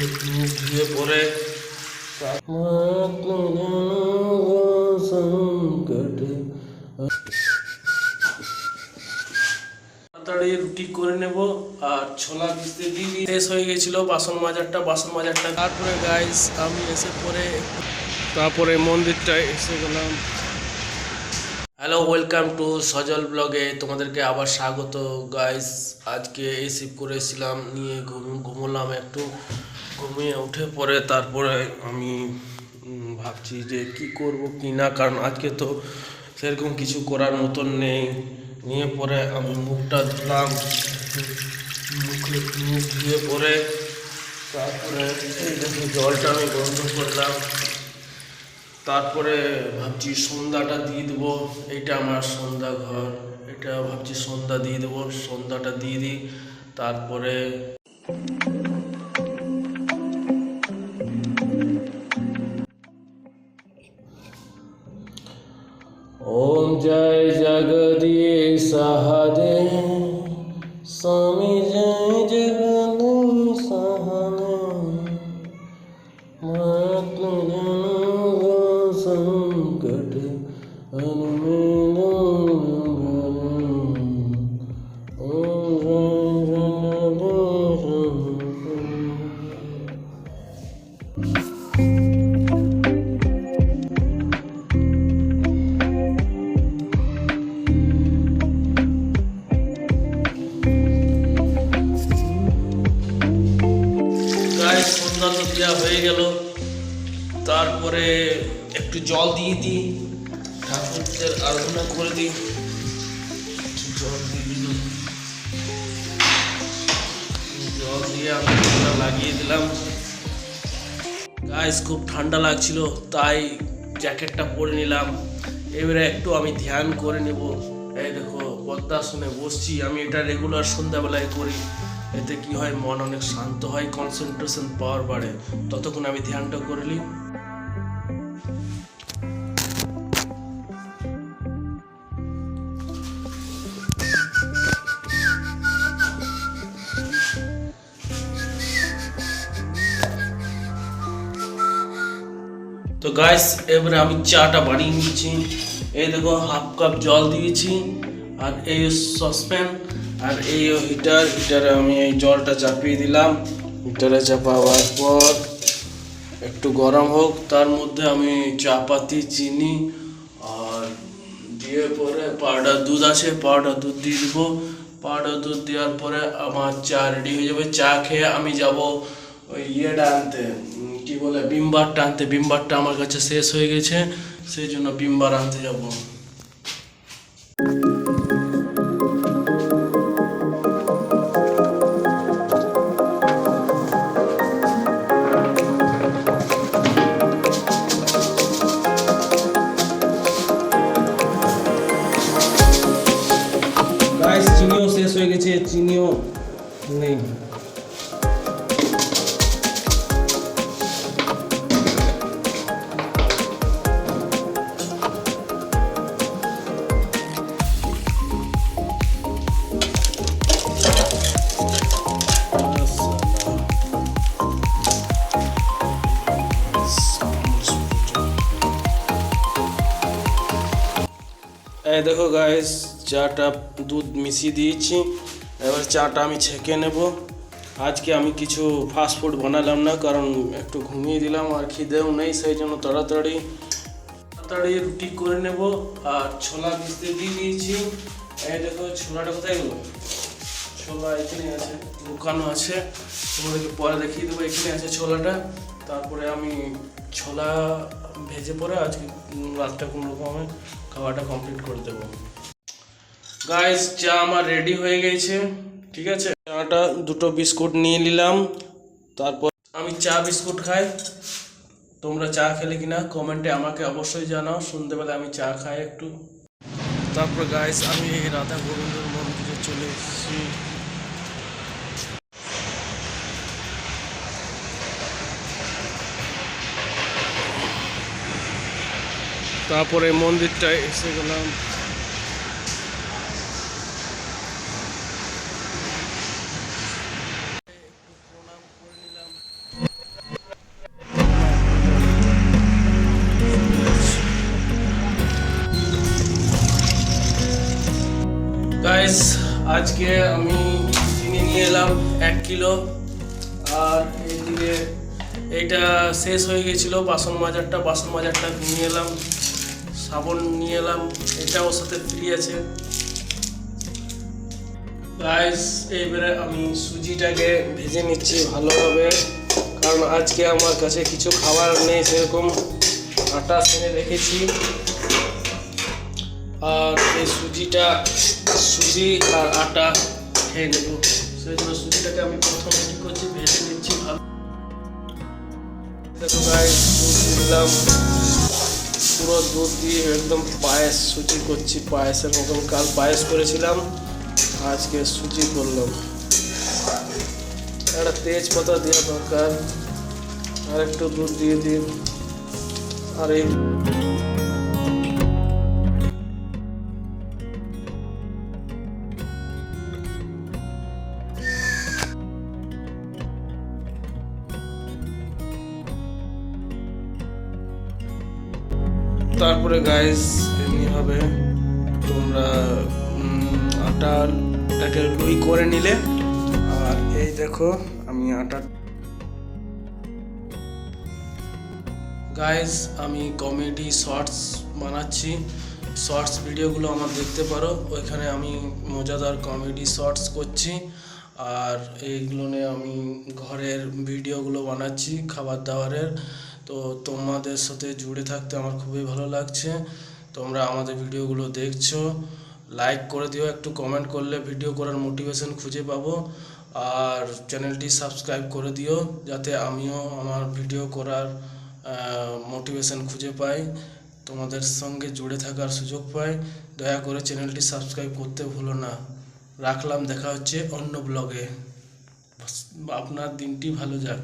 মুখ পরে তাড়াতাড়ি রুটি করে নেব আর ছোলা ভিজতে দিয়ে। শেষ হয়ে গেছিল বাসন মাজারটা বাসন মাজারটা তারপরে গাইস আমি এসে পরে তারপরে মন্দিরটায় এসে গেলাম হ্যালো ওয়েলকাম টু সজল ব্লগে তোমাদেরকে আবার স্বাগত। গাইস আজকে শিব করেছিলাম নিয়ে ঘুম- ঘুমোলাম একটু। ঘুমিয়ে উঠে পরে তারপরে আমি ভাবছি যে কি করব, কি না। কারণ আজকে তো সেরকম কিছু করার মতন নেই। নিয়ে পরে আমি মুখটা ধুলাম, মুখে মুখ ধুয়ে পরে তারপরে জলটা আমি বন্ধ করলাম। তারপরে ভাবছি সন্ধ্যাটা দিয়ে দেবো। এটা আমার সন্ধ্যা ঘর। এটা ভাবছি সন্ধ্যা দিয়ে দেবো। সন্ধ্যাটা দিয়ে দিই। তারপরে ওম জয় জগদীশ স্বামী জয় জগদীশ। দেওয়া হয়ে গেল। তারপরে একটু জল দিয়ে দিই। ঠাকুরদের আরাধনা করে দিই জল দিয়ে দিলাম জল দিয়ে আমি লাগিয়ে দিলাম। গাইস খুব ঠান্ডা লাগছিল, তাই জ্যাকেটটা পরে নিলাম। এবারে একটু আমি ধ্যান করে নেব। এই দেখো পদ্মাসনে বসছি। আমি এটা রেগুলার সন্ধ্যাবেলায় করি। এতে কি হয়, মন অনেক শান্ত হয় কনসেন্ট্রেশন পাওয়ার বাড়ে। ততক্ষণ আমি ধ্যানটা করে নিই। তো গাইস এবারে আমি চাটা বানিয়ে নিচ্ছি। এই দেখো হাফ কাপ জল দিয়েছি, আর এই সসপ্যান আর এই হিটার হিটারে আমি এই জলটা চাপিয়ে দিলাম। হিটারে চাপাবার পর একটু গরম হোক, তার মধ্যে আমি চা পাতি চিনি, আর দিয়ে পরে পাউডার দুধ আছে পাউডার দুধ দিয়ে দেবো। পাউডার দুধ দেওয়ার পরে আমার চা রেডি হয়ে যাবে। চা খেয়ে আমি যাব ওই ইয়েটা আনতে কি বলে বিমবারটা আনতে বিমবারটা আমার কাছে শেষ হয়ে গেছে, সেই জন্য বিমবার আনতে যাব। চিনিও শেষ হয়ে গেছে, চিনিও নেই। এই দেখো গাইস চাটা দুধ মিশিয়ে দিয়েছি। এবার চাটা আমি ছেঁকে নেব। আজকে আমি কিছু ফাস্ট ফুড বানালাম না, কারণ একটু ঘুমিয়ে দিলাম আর খিদেও নেই, সেই জন্য তাড়াতাড়ি তাড়াতাড়ি রুটি করে নেব আর ছোলা ভিজতে দিয়ে দিয়েছি। এই দেখো ছোলাটা কোথায় গেলো? ছোলা এখানে আছে লুকানো আছে। তোমাদেরকে পরে দেখিয়ে দেবো, এখানে আছে ছোলাটা। তারপরে আমি ছোলা ভেজে পরে আজকে রাতটা কোনো রকমে খাওয়াটা কমপ্লিট করে দেবো। গাইস চা আমার রেডি হয়ে গেছে, ঠিক আছে? চাটা দুটো বিস্কুট নিয়ে নিলাম, তারপর আমি চা বিস্কুট খাই। তোমরা চা খেলে কিনা কমেন্টে আমাকে অবশ্যই জানাও সন্ধ্যেবেলা আমি চা খাই একটু। তারপর গাইস আমি এই রাধা গোবিন্দর মন্দিরে চলে এসেছি। তারপরে মন্দিরটায় এসে গেলাম। আজকে আমি চিনি নিয়ে এলাম এক কিলো। আর এইদিকে এটা শেষ হয়ে গেছিল, বাসন মাজারটা বাসন মাজারটা নিয়ে এলাম। সাবন নিয়ে এলাম এটা ওর সাথে ফ্রি আছে। গাইস এইবারে আমি সুজিটাকে ভেজে নিচ্ছি ভালোভাবে, কারণ আজকে আমার কাছে কিছু খাবার নেই, সেরকম আটা সেনে রেখেছি। আর এই সুজিটা, সুজি আর আটা খেয়ে নেব। সেই জন্য সুজিটাকে আমি প্রথমে কী করছি, ভেজে নিচ্ছি ভালো। দেখো দুধ দিলাম পুরো দুধ দিয়ে একদম পায়েস সুজি করছি, পায়েসের মতন। কাল পায়েস করেছিলাম, আজকে সুজি করলাম। একটা তেজপাতা দেওয়া দরকার, আর একটু দুধ দিয়ে দিন। আর এই তারপরে গাইস এমনি হবে। তোমরা আটাটাকে লুই করে নিলে। আর এই দেখো, আমি আটা গাইস আমি কমেডি শর্টস বানাচ্ছি। শর্টস ভিডিওগুলো আমার দেখতে পারো। ওইখানে আমি মজাদার কমেডি শর্টস করছি। আর এইগুলো নিয়ে আমি ঘরের ভিডিওগুলো বানাচ্ছি, খাবার দাবারের। তো তোমাদের সাথে জুড়ে থাকতে আমার খুবই ভালো লাগছে। তোমরা আমাদের ভিডিওগুলো দেখছ। লাইক করে দিও, একটু কমেন্ট করলে ভিডিও করার মোটিভেশন খুঁজে পাবো। আর চ্যানেলটি সাবস্ক্রাইব করে দিও, যাতে আমিও আমার ভিডিও করার মোটিভেশন খুঁজে পাই। তোমাদের সঙ্গে জুড়ে থাকার সুযোগ পাই। দয়া করে চ্যানেলটি সাবস্ক্রাইব করতে ভুলো না। রাখলাম, দেখা হচ্ছে অন্য ব্লগে আপনার দিনটি ভালো যাক।